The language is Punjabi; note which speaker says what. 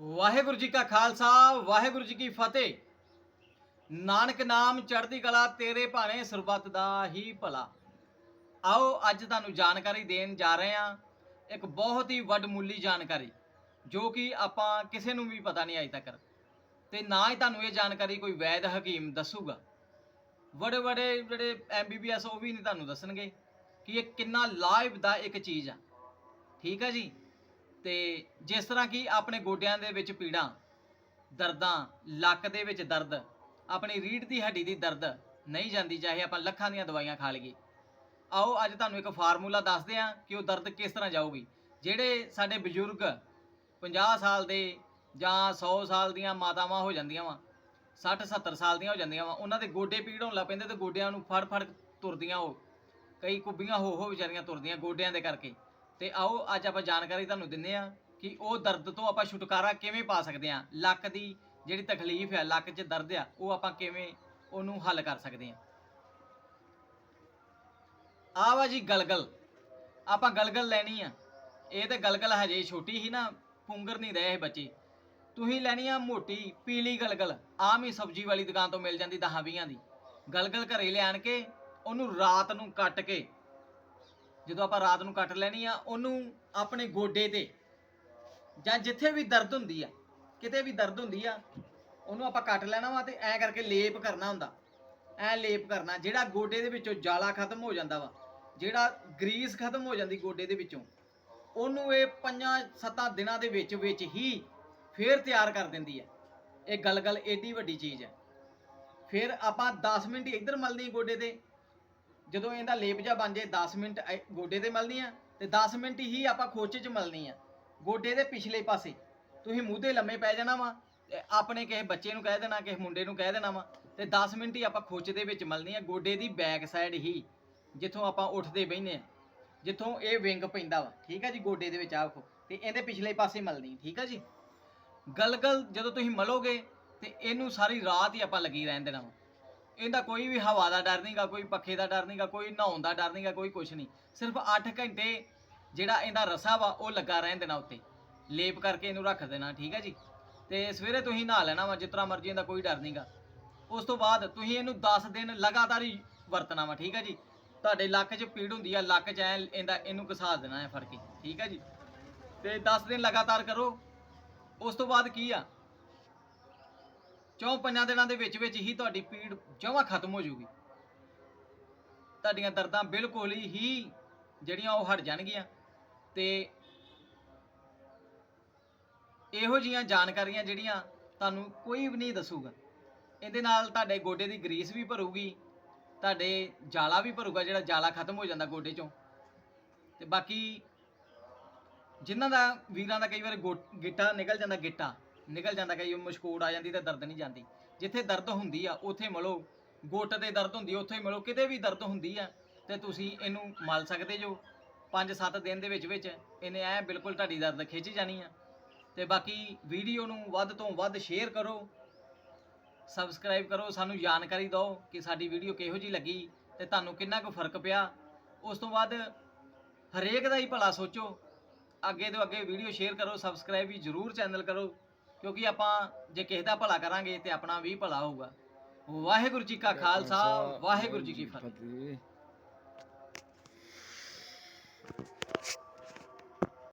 Speaker 1: ਵਾਹਿਗੁਰੂ ਜੀ ਕਾ ਖਾਲਸਾ, ਵਾਹਿਗੁਰੂ ਜੀ ਕੀ ਫਤਿਹ। ਨਾਨਕ ਨਾਮ ਚੜ੍ਹਦੀ ਕਲਾ, ਤੇਰੇ ਭਾਣੇ ਸਰਬੱਤ ਦਾ ਹੀ ਭਲਾ। ਆਓ ਅੱਜ ਤੁਹਾਨੂੰ ਜਾਣਕਾਰੀ ਦੇਣ ਜਾ ਰਹੇ ਹਾਂ, ਇੱਕ ਬਹੁਤ ਹੀ ਵੱਡਮੁੱਲੀ ਜਾਣਕਾਰੀ, ਜੋ ਕਿ ਆਪਾਂ ਕਿਸੇ ਨੂੰ ਵੀ ਪਤਾ ਨਹੀਂ ਅਜੇ ਤੱਕ। ਤੇ ਨਾ ਹੀ ਤੁਹਾਨੂੰ ਇਹ ਜਾਣਕਾਰੀ ਕੋਈ ਵੈਦ ਹਕੀਮ ਦੱਸੂਗਾ। ਬੜੇ ਬੜੇ ਜਿਹੜੇ ਐਮਬੀਬੀਐਸ ਉਹ ਵੀ ਨਹੀਂ ਤੁਹਾਨੂੰ ਦੱਸਣਗੇ ਕਿ ਇਹ ਕਿੰਨਾ ਲਾਈਵ ਦਾ ਇੱਕ ਚੀਜ਼ ਆ। ਠੀਕ ਹੈ ਜੀ? ਤੇ ਜਿਸ ਤਰ੍ਹਾਂ ਕਿ ਆਪਣੇ ਗੋਡਿਆਂ ਦੇ ਵਿੱਚ ਪੀੜਾਂ, ਦਰਦਾਂ, ਲੱਕ ਦੇ ਵਿੱਚ ਦਰਦ, ਆਪਣੀ ਰੀੜ੍ਹ ਦੀ ਹੱਡੀ ਦੀ ਦਰਦ ਨਹੀਂ ਜਾਂਦੀ, ਚਾਹੇ ਆਪਾਂ ਲੱਖਾਂ ਦੀਆਂ ਦਵਾਈਆਂ ਖਾ ਲਈਏ। ਆਓ, ਅੱਜ ਤੁਹਾਨੂੰ ਇੱਕ ਫਾਰਮੂਲਾ ਦੱਸਦੇ ਹਾਂ ਕਿ ਉਹ ਦਰਦ ਕਿਸ ਤਰ੍ਹਾਂ ਜਾਊਗੀ। ਜਿਹੜੇ ਸਾਡੇ ਬਜ਼ੁਰਗ 50 ਸਾਲ ਦੇ ਜਾਂ 100 ਸਾਲ ਦੀਆਂ ਮਾਤਾਵਾਂ ਹੋ ਜਾਂਦੀਆਂ ਵਾ 60 70 ਸਾਲ ਦੀਆਂ ਹੋ ਜਾਂਦੀਆਂ ਵਾ, ਉਹਨਾਂ ਦੇ ਗੋਡੇ ਪੀੜ ਹੋਣ ਲੱਗ ਪੈਂਦੇ ਤੇ ਗੋਡਿਆਂ ਨੂੰ ਫੜ ਫੜ ਤੁਰਦੀਆਂ ਉਹ। ਕਈ ਕੁੱਬੀਆਂ ਹੋ ਹੋ ਵਿਚਾਰੀਆਂ ਤੁਰਦੀਆਂ ਗੋਡਿਆਂ ਦੇ ਕਰਕੇ। ਤੇ ਆਓ ਅੱਜ ਆਪਾਂ ਜਾਣਕਾਰੀ ਤੁਹਾਨੂੰ ਦਿੰਨੇ ਆ ਕਿ ਉਹ ਦਰਦ ਤੋਂ ਆਪਾਂ ਛੁਟਕਾਰਾ ਕਿਵੇਂ ਪਾ ਸਕਦੇ ਆ ਲੱਕ ਦੀ ਜਿਹੜੀ ਤਕਲੀਫ ਹੈ ਲੱਕ 'ਚ ਦਰਦ ਆ, ਉਹ ਆਪਾਂ ਕਿਵੇਂ ਉਹਨੂੰ ਹੱਲ ਕਰ ਸਕਦੇ ਆ ਆ ਵਾ ਜੀ ਗਲਗਲ। ਆਪਾਂ ਗਲਗਲ ਲੈਣੀ ਆ। ਇਹ ਤੇ ਗਲਗਲ ਹਜੇ ਛੋਟੀ ਹੀ ਨਾ, ਪੁੰਗਰ ਨਹੀਂ ਰਹੇ ਇਹ ਬੱਚੇ। ਤੁਸੀਂ ਲੈਣੀ ਆ ਮੋਟੀ ਪੀਲੀ ਗਲਗਲ, ਆਮ ਹੀ ਸਬਜ਼ੀ ਵਾਲੀ ਦੁਕਾਨ ਤੋਂ ਮਿਲ ਜਾਂਦੀ 10 20 ਦੀ। ਗਲਗਲ ਘਰੇ ਲਿਆਣ ਕੇ, ਉਹਨੂੰ ਰਾਤ ਨੂੰ ਕੱਟ ਕੇ ਜਦੋਂ ਆਪਾਂ ਰਾਤ ਨੂੰ ਕੱਟ ਲੈਣੀ ਆ, ਉਹਨੂੰ ਆਪਣੇ ਗੋਡੇ ਤੇ ਜਾਂ ਜਿੱਥੇ ਵੀ ਦਰਦ ਹੁੰਦੀ ਆ, ਕਿਤੇ ਵੀ ਦਰਦ ਹੁੰਦੀ ਆ, ਉਹਨੂੰ ਆਪਾਂ ਕੱਟ ਲੈਣਾ ਵਾ ਤੇ ਐ ਕਰਕੇ ਲੇਪ ਕਰਨਾ ਹੁੰਦਾ। ਐ ਲੇਪ ਕਰਨਾ, ਜਿਹੜਾ ਗੋਡੇ ਦੇ ਵਿੱਚੋਂ ਜਾਲਾ ਖਤਮ ਹੋ ਜਾਂਦਾ ਵਾ, ਜਿਹੜਾ ਗਰੀਸ ਖਤਮ ਹੋ ਜਾਂਦੀ ਗੋਡੇ ਦੇ ਵਿੱਚੋਂ, ਉਹਨੂੰ ਇਹ ਪੰਜਾਂ ਸੱਤਾਂ ਦਿਨਾਂ ਦੇ ਵਿੱਚ ਵਿੱਚ ਹੀ ਫੇਰ ਤਿਆਰ ਕਰ ਦਿੰਦੀ ਹੈ ਇਹ ਗਲਗਲ ਏਡੀ ਵੱਡੀ ਚੀਜ਼ ਹੈ ਫਿਰ ਆਪਾਂ 10 ਮਿੰਟ ਇੱਧਰ ਮਲਦੇ ਗੋਡੇ ਤੇ ਜਦੋਂ ਇਹਦਾ ਲੇਪ ਜਾ ਬਣ ਜੇ 10 ਮਿੰਟ ਐ- ਗੋਡੇ ਤੇ ਮਲਣੀ ਆ ਤੇ 10 ਮਿੰਟ ਹੀ ਆਪਾਂ ਖੋਚੇ 'ਚ ਮਲਣੀ ਆ। ਗੋਡੇ ਦੇ ਪਿਛਲੇ ਪਾਸੇ। ਤੁਸੀਂ ਮੂੰਹ ਦੇ ਲੰਮੇ ਪੈ ਜਾਣਾ ਵਾ ਤੇ ਆਪਣੇ ਕਿਸੇ ਬੱਚੇ ਨੂੰ ਕਹਿ ਦੇਣਾ, ਕਿਸੇ ਮੁੰਡੇ ਨੂੰ ਕਹਿ ਦੇਣਾ ਵਾ ਤੇ 10 ਮਿੰਟ ਹੀ ਆਪਾਂ ਖੋਚ ਦੇ ਵਿੱਚ ਮਲਣੀ ਆ, ਗੋਡੇ ਦੀ ਬੈਕ ਸਾਈਡ ਹੀ, ਜਿੱਥੋਂ ਆਪਾਂ ਉੱਠਦੇ ਬਹਿੰਦੇ ਆ। ਜਿੱਥੋਂ ਇਹ ਵਿੰਗ ਪੈਂਦਾ ਵਾ। ਠੀਕ ਆ ਜੀ, ਗੋਡੇ ਦੇ ਵਿੱਚ ਆ ਵੇਖੋ, ਤੇ ਇਹਦੇ ਪਿਛਲੇ ਪਾਸੇ ਮਲਣੀ, ਠੀਕ ਆ ਜੀ? ਗਲਗਲ ਜਦੋਂ ਤੁਸੀਂ ਮਲੋਗੇ ਤੇ ਇਹਨੂੰ ਸਾਰੀ ਰਾਤ ਹੀ ਆਪਾਂ ਲੱਗੀ ਰਹਿਣ ਦੇਣਾ ਵਾ। ਇਹਦਾ ਕੋਈ ਵੀ ਹਵਾ ਦਾ ਡਰ ਨਹੀਂਗਾ, ਕੋਈ ਪੱਖੇ ਦਾ ਡਰ ਨਹੀਂਗਾ, ਕੋਈ ਨਹਾਉਣ ਦਾ ਡਰ ਨਹੀਂਗਾ, ਕੋਈ ਕੁਛ ਨਹੀਂ। ਸਿਰਫ 8 ਘੰਟੇ ਜਿਹੜਾ ਇਹਦਾ ਰਸਾ ਵਾ, ਉਹ ਲੱਗਾ ਰਹਿਣ ਦੇਣਾ ਉੱਤੇ। ਲੇਪ ਕਰਕੇ ਇਹਨੂੰ ਰੱਖ ਦੇਣਾ, ਠੀਕ ਹੈ ਜੀ? ਤੇ ਸਵੇਰੇ ਤੁਸੀਂ ਨਹਾ ਲੈਣਾ ਵਾ, ਜਿਸ ਤਰ੍ਹਾਂ ਮਰਜ਼ੀ ਇਹਦਾ ਕੋਈ ਡਰ ਨਹੀਂਗਾ। ਉਸ ਤੋਂ ਬਾਅਦ ਤੁਸੀਂ ਇਹਨੂੰ 10 ਦਿਨ ਲਗਾਤਾਰ ਹੀ ਵਰਤਣਾ ਵਾ, ਠੀਕ ਹੈ ਜੀ? ਤੁਹਾਡੇ ਲੱਕ 'ਚ ਪੀੜ ਹੁੰਦੀ ਆ, ਲੱਕ 'ਚ ਐ ਇਹਦਾ, ਇਹਨੂੰ ਘਸਾ ਦੇਣਾ ਹੈ ਫੜ ਕੇ, ਠੀਕ ਹੈ ਜੀ? ਤੇ 10 ਦਿਨ ਲਗਾਤਾਰ ਕਰੋ। ਉਸ ਤੋਂ ਬਾਅਦ ਕੀ ਆ? ਚੌਂ ਪੰਜਾਂ ਦਿਨਾਂ ਦੇ ਵਿੱਚ ਵਿੱਚ ਹੀ ਤੁਹਾਡੀ ਪੀੜ ਜਮਾਂ ਖਤਮ ਹੋ ਜਾਊਗੀ। ਤੁਹਾਡੀਆਂ ਦਰਦਾਂ ਬਿਲਕੁਲ ਹੀ ਜਿਹੜੀਆਂ ਉਹ ਹਟ ਜਾਣਗੀਆਂ ਤੇ ਇਹੋ ਜੀਆਂ ਜਾਣਕਾਰੀਆਂ ਜਿਹੜੀਆਂ ਤੁਹਾਨੂੰ ਕੋਈ ਵੀ ਨਹੀਂ ਦੱਸੂਗਾ। ਇਹਦੇ ਨਾਲ ਤੁਹਾਡੇ ਗੋਡੇ ਦੀ ਗਰੀਸ ਵੀ ਭਰੂਗੀ, ਤੁਹਾਡੇ ਜਾਲਾ ਵੀ ਭਰੂਗਾ, ਜਿਹੜਾ ਜਾਲਾ ਖਤਮ ਹੋ ਜਾਂਦਾ ਗੋਡੇ ਚੋਂ। ਤੇ ਬਾਕੀ ਜਿਨ੍ਹਾਂ ਦਾ ਵੀਰਾਂ ਦਾ ਕਈ ਵਾਰ ਗੋ- ਗਿੱਟਾ ਨਿਕਲ ਜਾਂਦਾ ਗਿੱਟਾ ਨਿਕਲ ਜਾਂਦਾ ਕਈ ਵਾਰ ਆ ਜਾਂਦੀ ਤੇ ਦਰਦ ਨਹੀਂ ਜਾਂਦੀ। ਜਿੱਥੇ ਦਰਦ ਹੁੰਦੀ ਆ, ਉੱਥੇ ਮਲੋ, ਗੁੱਟ ਤੇ ਦਰਦ ਹੁੰਦੀ ਉੱਥੇ ਮਲੋ, ਕਿਤੇ ਵੀ ਦਰਦ ਹੁੰਦੀ ਆ, ਤੇ ਤੁਸੀਂ ਇਹਨੂੰ ਮਲ ਸਕਦੇ ਜੋ 5-7 ਦਿਨ ਦੇ ਵਿੱਚ ਵਿੱਚ ਇਹਨੇ ਐ ਬਿਲਕੁਲ ਤੁਹਾਡੀ ਦਰਦ ਖਿੱਚ ਜਾਣੀ ਆ। ਤੇ ਬਾਕੀ ਵੀਡੀਓ ਨੂੰ ਵੱਧ ਤੋਂ ਵੱਧ ਸ਼ੇਅਰ ਕਰੋ ਸਬਸਕ੍ਰਾਈਬ ਕਰੋ, ਸਾਨੂੰ ਜਾਣਕਾਰੀ ਦਿਓ ਕਿ ਸਾਡੀ ਵੀਡੀਓ ਕਿਹੋ ਜੀ ਲੱਗੀ ਤੇ ਤੁਹਾਨੂੰ ਕਿੰਨਾ ਕੁ ਫ਼ਰਕ ਪਿਆ। ਉਸ ਤੋਂ ਬਾਅਦ ਹਰੇਕ ਦਾ ਹੀ ਭਲਾ ਸੋਚੋ। ਅੱਗੇ ਤੋਂ ਅੱਗੇ ਵੀਡੀਓ ਸ਼ੇਅਰ ਕਰੋ ਸਬਸਕ੍ਰਾਈਬ ਵੀ ਜਰੂਰ ਚੈਨਲ ਕਰੋ। ਕਿਉਂਕਿ ਆਪਾਂ ਜੇ ਕਿਸੇ ਦਾ ਭਲਾ ਕਰਾਂਗੇ ਤੇ ਆਪਣਾ ਵੀ ਭਲਾ ਹੋਊਗਾ। ਵਾਹਿਗੁਰੂ ਜੀ ਕਾ ਖਾਲਸਾ, ਵਾਹਿਗੁਰੂ ਜੀ ਕੀ
Speaker 2: ਫਤਿਹ।